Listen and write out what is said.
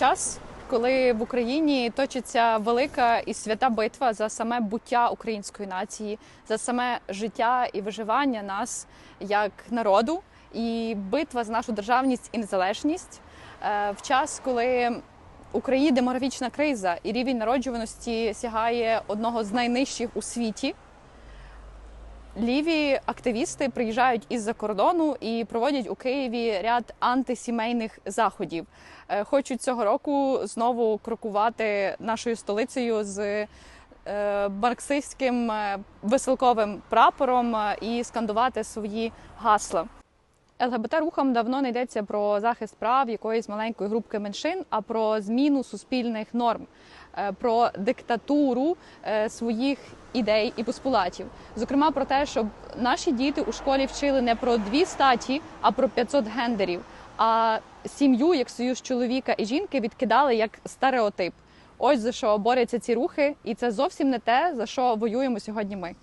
час, коли в Україні точиться велика і свята битва за саме буття української нації, за саме життя і виживання нас як народу, і битва за нашу державність і незалежність е, в час, коли Україні демографічна криза і рівень народжуваності сягає одного з найнижчих у світі. Ліві активісти приїжджають із-за кордону і проводять у Києві ряд антисімейних заходів. Е, Хочуть цього року знову крокувати нашою столицею з е, марксистським е, веселковим прапором і скандувати свої гасла. ЛГБТ-рухам давно не йдеться про захист прав якоїсь маленької групки меншин, а про зміну суспільних норм, е, про диктатуру е, своїх ідей і постулатів. Зокрема, про те, щоб наші діти у школі вчили не про дві статі, а про 500 гендерів. А сім'ю як союз чоловіка і жінки відкидали як стереотип. Ось за що борються ці рухи, і це зовсім не те, за що воюємо сьогодні ми.